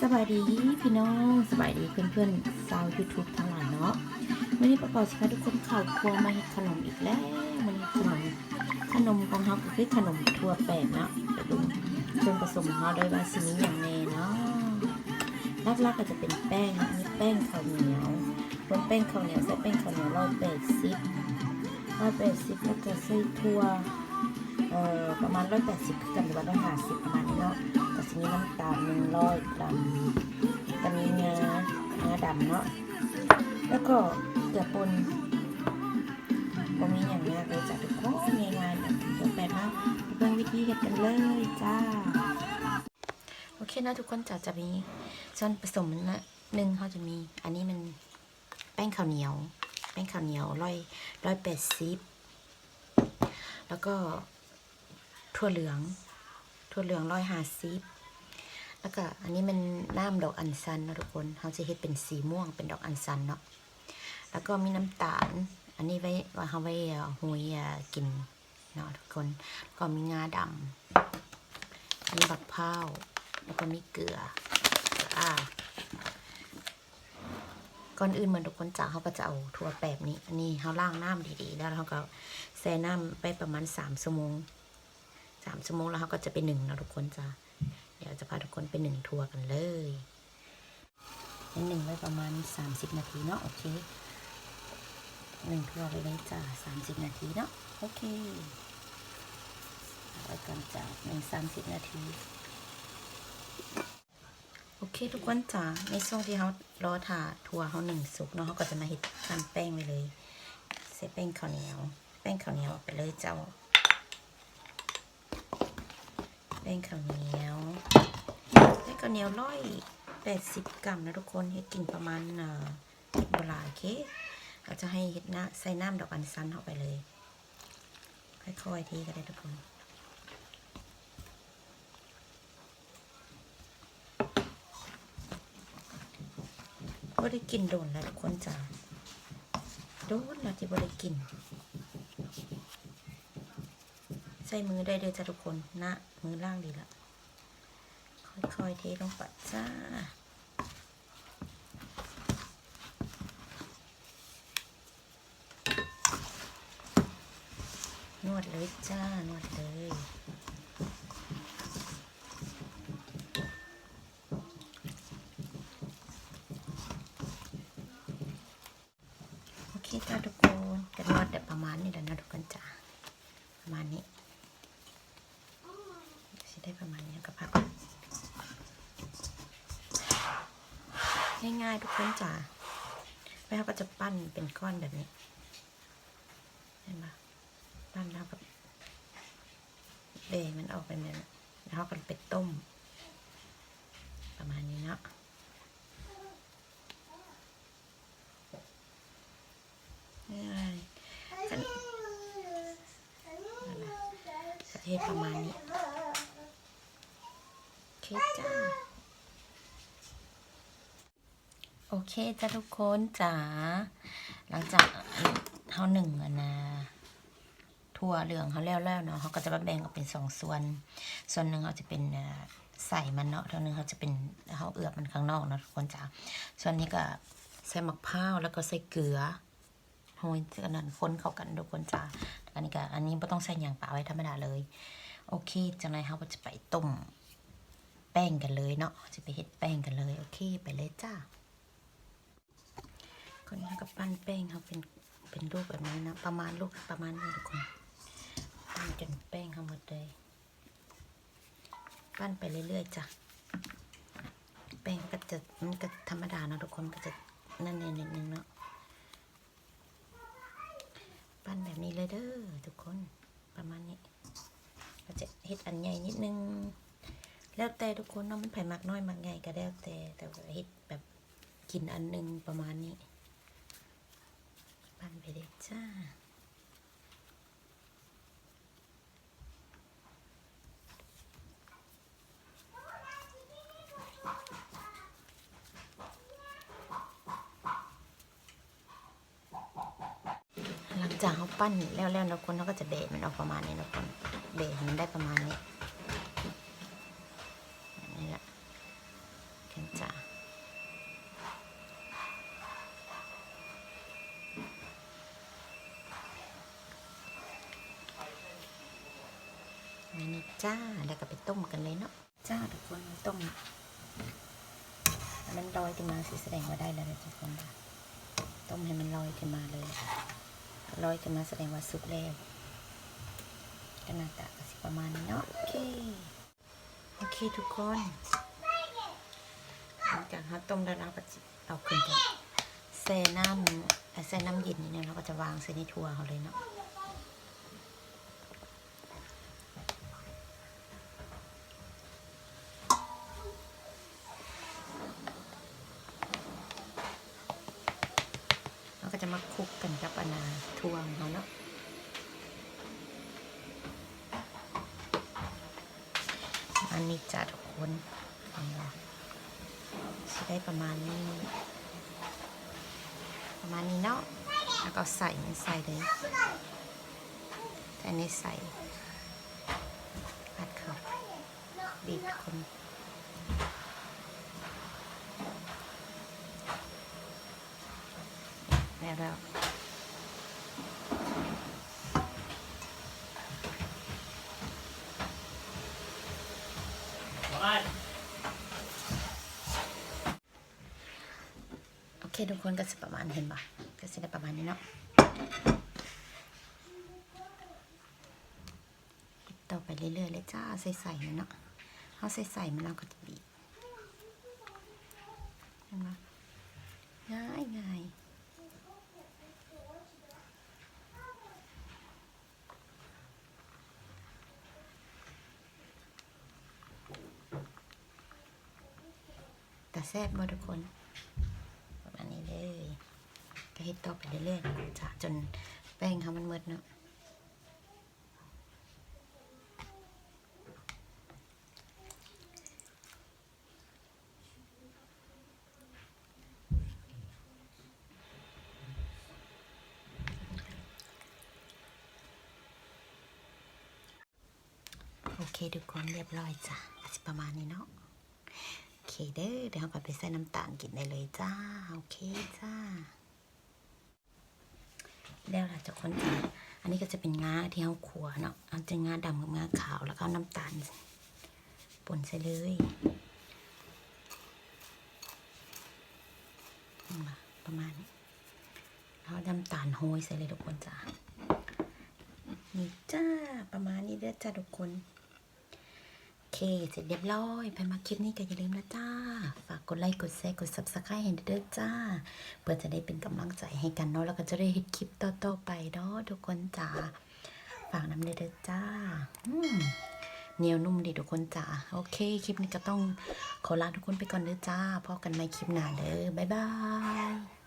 สบายดีพี่น้องสบายดีเพื่อนๆชาวยูทูบทั้งหลายเนาะวันนี้ประกอบสิคะทุกคนเข้าครัวมาเฮ็ดขนมอีกแล้วมันขนมขนมของเราก็คือขนมทั่วแปลกเนาะไปดูส่วนผสมของเราโดยว่าสิมีอย่างแน่เนาะลักๆก็จะเป็นแป้งนะอันนี้แป้งข้าวเหนียวบนแป้งข้าวเหนียวใส่แป้งข้าวเหนียวร้อยแปดสิบร้อยแปดสิบแล้วก็ใส่ถั่วเอ่อประมาณร้อยแปดสิบจำนวนร้อยห้าสิบประมาณนี้เนาะ มีน้ำตาลหนึ่งร้อยกรัมจะมีงางาดำเนาะ แล้วก็เกลือป่นก็มีอย่างนี้เลยจ้ะทุกคนง่ายๆแบบเดียวแปดนะเบิ่งวิธีเฮ็ดกันเลยจ้า โอเคนะทุกคนจะจะมีส่วนผสมนะหนึ่งเขาจะมี อันนี้มันแป้งข้าวเหนียว แป้งข้าวเหนียวร้อยร้อยแปดสิบแล้วก็ถั่วเหลือง ถั่วเหลืองร้อยห้าสิบ แล้วก็อันนี้มันน้ำดอกอัญชันนะทุกคนเขาจะเฮ็ดเป็นสีม่วงเป็นดอกอัญชันเนาะแล้วก็มีน้ำตาล อันนี้ไว้ว่าเขาไว้อ่อหุยกินเนาะทุกคนก็มีงาดำมีบักพร้าวแล้วก็มีเกลืออ่าก่อนอื่นเหมือนทุกคนจ้าเขาก็จะเอาถั่วแปบนี้ อันนี้เขาล่างน้ำดีๆ แล้วเขาก็แช่น้ำไปประมาณสามชั่วโมงสามชั่วโมงแล้วเขาก็จะไปหนึ่งแล้วทุกคนจ้า ดี๋ยวจะพาทุกคนไปหนึ่งทัวร์กันเลยหนึ่งไว้ประมาณสามสิบนาทีเนาะโอเคหนึ่งทัวร์ไปเลยจ้าสามสิบนาทีเนาะโอเคไว้ก่อนจ้าหนึ่งสามสิบนาทีโอเคทุกคนจ้าในช่วงที่เขารอถาทัวร์เขาหนึ่งสุกเนาะเขาก็จะมาเห็ดทำแป้งไปเลยใส่แป้งข้าวเหนียว แป้งข้าวเหนียวไปเลยเจ้า แป้งข้าวเหนียวแป้งข้าวเหนียวร้อยแปดสิบกรัมนะทุกคนเฮ็ดกินประมาณเอ่อเฮ็ดโบราณโอเคเราจะให้เฮ็ดนะใส่น้ำดอกอัญชันเข้าไปเลย ค่อยๆทีก็ได้ทุกคนบ่ได้กินโดนแล้วทุกคนจ้าโดนแล้วที่บ่ได้กิน ใส่มือได้เลยจ้ะทุกคนนะ มือล่างดีละค่อยๆเทลงไปจ้านวดเลยจ้านวดเลย โอเคจ้าทุกคนกันนวดแบบประมาณนี้แหล้วนะทุกคนจ้าประมาณนี้สิ ได้ประมาณนี้ก็พักง่ายๆทุกคนจ้าแม่ก็จะปั้นเป็นก้อนแบบนี้เห็นปะปั้นแล้วก็เบมันออกเป็นแบบแล้วเขาก็ไปต้ม ประมาณนี้เนาะง่ายๆกันนั่นแหละประเทศประมาณนี้ จ้า โอเคจ้าทุกคนจ๋า หลังจากเฮาหนึ่งนะทั่วเหลืองเขาแล้วแล้วเนาะเขาก็จะมาแบ่งออกเป็นสองส่วน ส่วนหนึ่งเขาจะเป็นใส่มันเนาะส่วนหนึ่งเขาจะเป็นเขาเอือบมันข้างนอกนะทุกคนจ๋า ส่วนนี้ก็ใส่มะพร้าวแล้วก็ใส่เกลือโอ้ยกันนั้นคนเข้ากันทุกคนจ้าอันนี้ก็อันนี้ไม่ต้องใส่อย่างเปล่าไว้ธรรมดาเลย โอเคจากนั้นเราก็จะไปต้ม แป้งกันเลยเนาะจะไปเฮ็ดแป้งกันเลย โอเคไปเลยจ้าคนนี้ก็ปั้นแป้งเขาเป็นเป็นรูปแบบนี้นะประมาณลูกประมาณนี้ทุกคนปั้นจนแป้งเขาหมดเลย ปั้นไปเรื่อยๆจ้ะแป้งก็จะมันก็ธรรมดาเนาะทุกคนก็จะนั่นเองนิดนึงเนาะปั้นแบบนี้เลยเด้อทุกคนประมาณนี้เราจะเฮ็ดอันใหญ่นิดนึง แล้วแต่ทุกคนเนาะมันไผ่มักน้อยมักใหญ่ก็แล้วแต่แต่ว่าเฮ็ดแบบกินอันหนึงประมาณนี้ปั้นไปเลยจ้าหลังจากเขาปั้นแล้วแล้วนะคนเขาก็จะเบะมันออกประมาณนี้นะคนเบะมันได้ประมาณนี้แบบนี่แหละโอเค กันจ้ะอันนี้ จ้า แล้วก็ไปต้มกันเลยเนาะ จ้าทุกคนต้ม มันลอยขึ้นมาสิแสดงว่าได้แล้วนะทุกคนจ้ะต้มให้มันลอยขึ้นมาเลย ลอยขึ้นมาแสดงว่าสุกแล้วก็น่าจะสิประมาณนี้เนาะ โอเค โอเคทุกคนหลังจากเราต้มแล้วเราก็จะเอาขึ้นไปแช่น้ำเอ่อแช่น้ำเย็นนี่เนี่ยเราก็จะวางใส่ในถั่วเขาเลยเนาะ เราก็จะมาคลุกกันกับอันนาทั่วของเขาเนาะ อั นี้จ้ะทุกคนเอาเนาะจะได้ประมาณนี้ ประมาณนี้เนาะ แล้วก็ใส่นี่ใส่เลยแต่นี้ใส่ผัดเขาบีบคนแล้วแล้ว โอเค ทุกคนก็จะประมาณเห็นปะก็จะได้ประมาณนี้เนาะต่อไปเรื่อยๆเลยจ้าใส่ๆมันเนาะเอาใส่ๆมันเราก็จะบีบเห็นปะง่ายง่ายแต่แซ่บบ่ทุกคน ประมาณนี้เลยก็ เฮ็ดต่อไปเรื่อยๆจ้ะจนแป้งเขามันหมดเนาะโอเคทุกคนเรียบร้อยจ้ะก็สิประมาณนี้เนาะโอเคเด้อเดี๋ยวเราก็ไปใส่น้ำตาลกินได้เลยจ้า โอเคจ้า แล้วเราจะค้นจ้าอันนี้ก็จะเป็นงาที่เราขัวเนาะอันจะงาดำกับงาขาวแล้วก็น้ำตาลป่นใส่เลยประมาณนี้แล้วน้ำตาลโฮยใส่เลยทุกคนจ้านี่จ้าประมาณนี้เด้อจ้าทุกคน เคเสร็จเรียบร้อยไปมาคลิปนี้ก็อย่าลืมนะจ้า ฝากกดไลค์ กดแชร์ กด subscribe ให้ด้วยจ้า เพื่อจะได้เป็นกำลังใจให้กันเนาะ แล้วก็จะได้เห็นคลิปต่อๆไปเนาะทุกคนจ้า ฝากน้ำเด้อจ้าเหนียวนุ่มดีทุกคนจ้า โอเค คลิปนี้ก็ต้องขอลาทุกคนไปก่อนเด้อจ้าพอกันในคลิปหน้าเด้อบ๊ายบาย